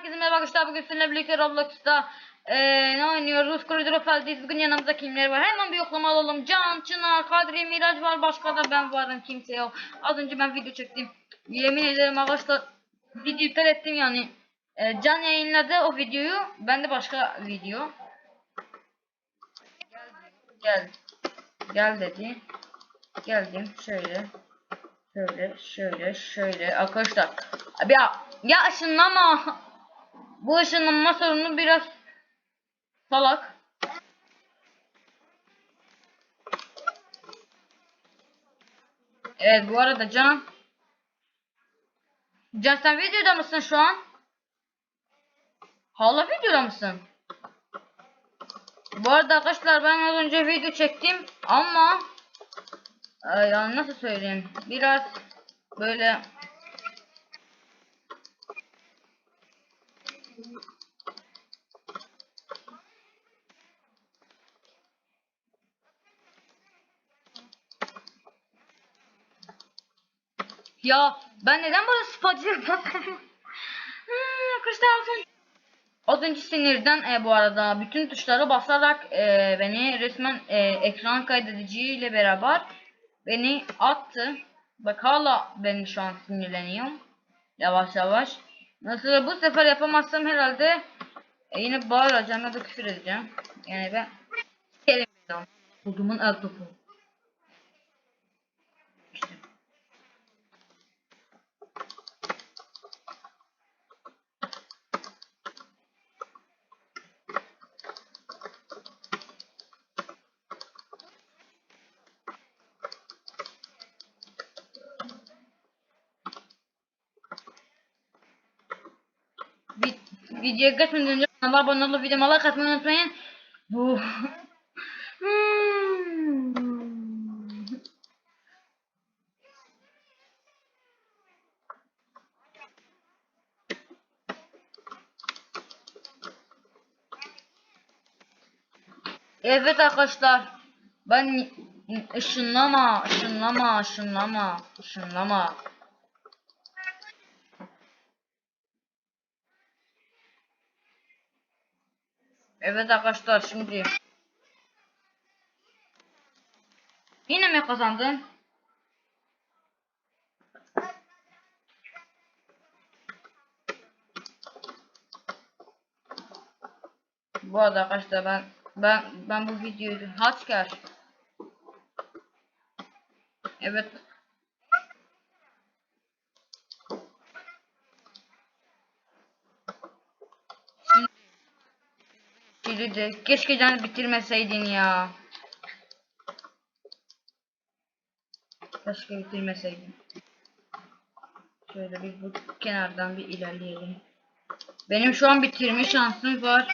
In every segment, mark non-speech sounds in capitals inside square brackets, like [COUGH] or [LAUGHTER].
herkese merhaba arkadaşlar. Bugün sizinle birlikte Roblox'ta eee ne oynuyoruz? Koridor Feldiyiz. Bugün yanımızda kimler var? Hemen bir yoklama alalım. Can, Çınar, Kadri, Miraç var. Başka da ben varım. Kimse yok. Az önce ben video çektim. Yemin ederim arkadaşlar video iptal ettim yani. Eee, Can yayınladı o videoyu. Ben de başka video. Gel. Gel dedi. Geldim. Şöyle. Şöyle, şöyle, şöyle. Arkadaşlar. Ya, ya ışınlama. Bu ışınlanma sorunu biraz salak. Evet bu arada Can. Can sen videoda mısın şu an? Hala videoda mısın? Bu arada arkadaşlar ben az önce video çektim ama yani nasıl söyleyeyim biraz böyle Ya ben neden böyle spacı yapıyorum? [LAUGHS] Hmm, önce- Az önce sinirden e, bu arada bütün tuşlara basarak e, beni resmen e, ekran kaydediciyle beraber beni attı. Bak hala ben şu an sinirleniyorum. Yavaş yavaş. Nasıl bu sefer yapamazsam herhalde e, yine bağıracağım ya da küfür edeceğim. Yani ben sikerim ya. Budumun el topu. Videoya geçmeden önce kanala abone olup videoma like atmayı unutmayın. Bu. Evet arkadaşlar. Ben ışınlama, ışınlama, ışınlama, ışınlama. Evet arkadaşlar şimdi. Yine mi kazandın? Bu arada arkadaşlar ben ben ben bu videoyu Hasker Evet De keşke can bitirmeseydin ya. Keşke bitirmeseydin. Şöyle bir bu kenardan bir ilerleyelim. Benim şu an bitirme şansım var.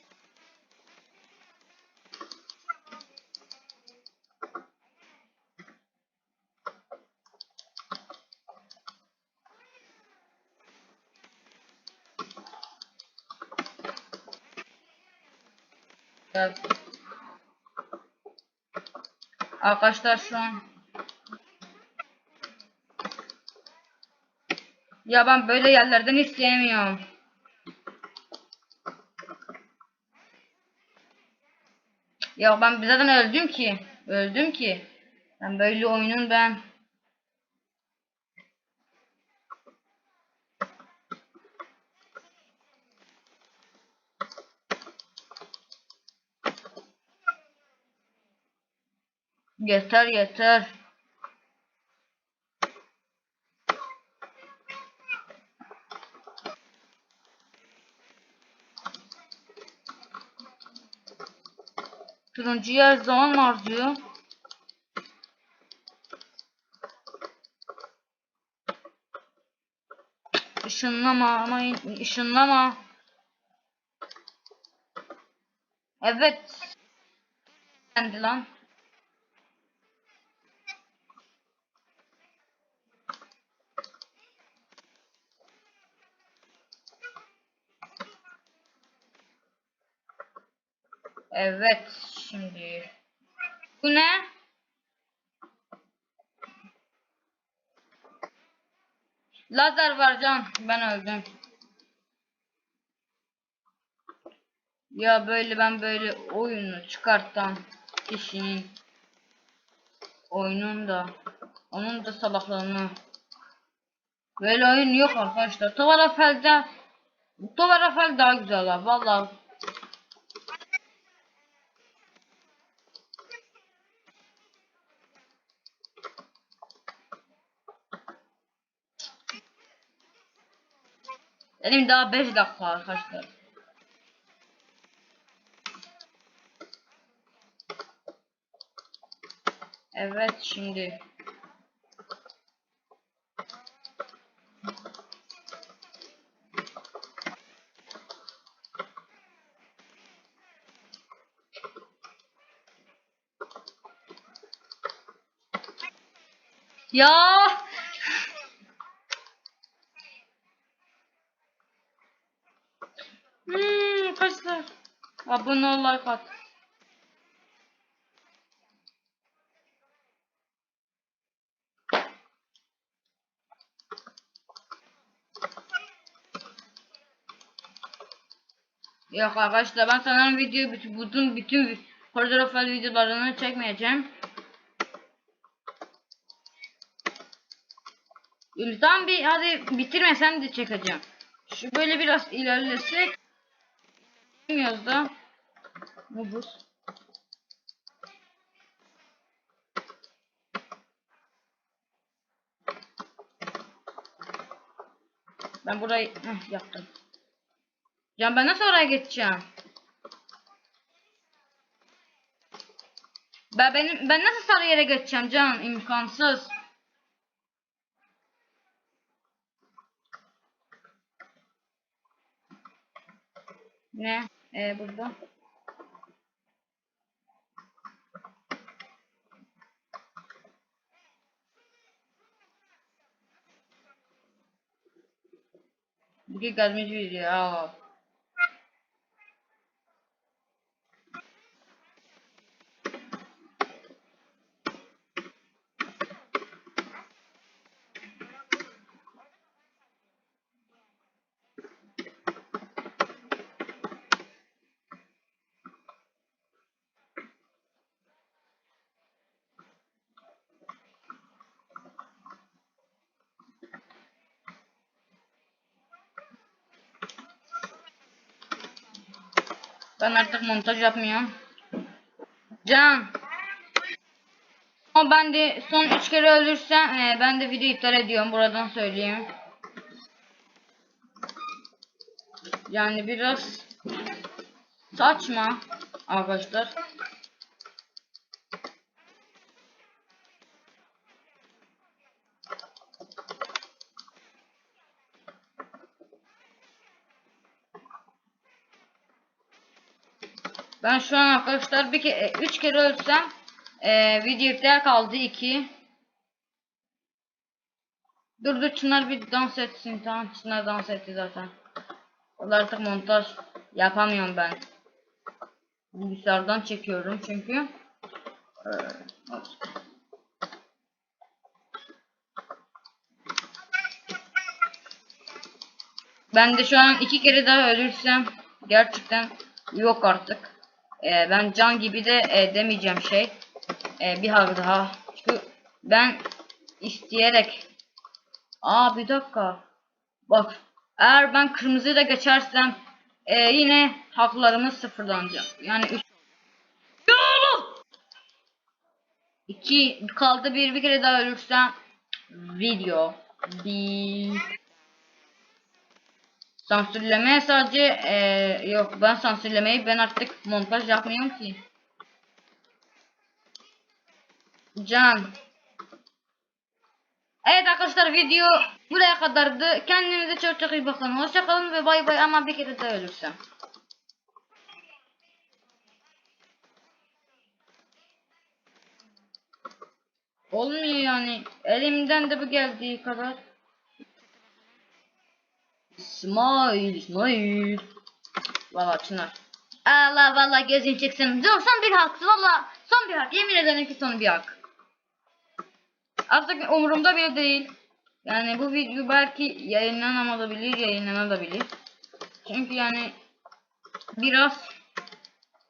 Arkadaşlar şu an Ya ben böyle yerlerden isteyemiyorum. Ya ben zaten öldüm ki. Öldüm ki. Ben böyle oyunun ben Yeter yeter. Turuncu her zaman harcıyor. Işınlama ama ışınlama. Evet. Kendi lan. Evet şimdi. Bu ne? Lazer var can. Ben öldüm. Ya böyle ben böyle oyunu çıkartan kişinin oyunun da onun da salaklığını böyle oyun yok arkadaşlar. Tovarafelde Tovarafel daha güzel abi vallahi. Benim daha 5 dakika arkadaşlar. Evet şimdi. Ya. Hmm, arkadaşlar. Abone ol like at. Yok arkadaşlar ben sanırım video bütün bütün bütün fotoğraflar videolarını çekmeyeceğim. Tamam bir hadi bitirmesen de çekeceğim. Şu böyle biraz ilerlesek. Bilmiyoruz da. Buz. Ben burayı Heh, yaptım. Can ben nasıl oraya geçeceğim? Ben benim ben nasıl sarı yere geçeceğim Can? imkansız. Ne? Ee, burada. Bugün gelmiş video ya. Ben artık montaj yapmıyorum. Can. Ama ben de son 3 kere ölürsem e, ben de video iptal ediyorum. Buradan söyleyeyim. Yani biraz saçma arkadaşlar. Ben şu an arkadaşlar bir ke 3 kere ölsem e, video iptal kaldı 2. Dur dur Çınar bir dans etsin tamam Çınar dans etti zaten. O da artık montaj yapamıyorum ben. Bilgisayardan çekiyorum çünkü. Ee, Ben de şu an iki kere daha ölürsem gerçekten yok artık. Ee, ben can gibi de e, demeyeceğim şey. Ee, bir hak daha. Çünkü ben isteyerek. Aa bir dakika. Bak eğer ben kırmızıyla geçersem e, yine haklarımız sıfırlanacak. Yani 3 2 kaldı bir bir kere daha ölürsem video bir sansürleme sadece e, yok ben sansürlemeyi ben artık montaj yapmıyorum ki. Can. Evet arkadaşlar video buraya kadardı. Kendinize çok çok iyi bakın. Hoşçakalın ve bay bay ama bir kere daha ölürsem. Olmuyor yani. Elimden de bu geldiği kadar. Smile, smile. Valla Çınar. Allah valla gözün çıksın. Son bir hak. Valla son bir hak. Yemin ederim ki son bir hak. Artık umurumda bile değil. Yani bu video belki yayınlanabilir, yayınlanabilir. Çünkü yani biraz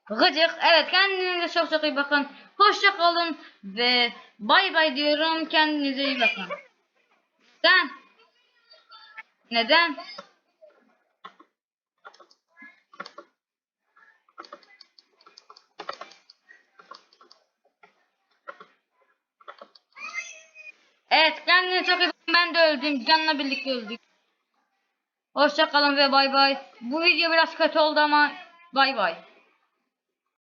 Gıcık. Evet kendinize çok çok iyi bakın. Hoşça kalın ve bay bay diyorum. Kendinize iyi bakın. Neden? Neden? Evet kendinize çok iyi bakın. Ben de öldüm. Can'la birlikte öldük. Hoşça kalın ve bay bay. Bu video biraz kötü oldu ama bay bay.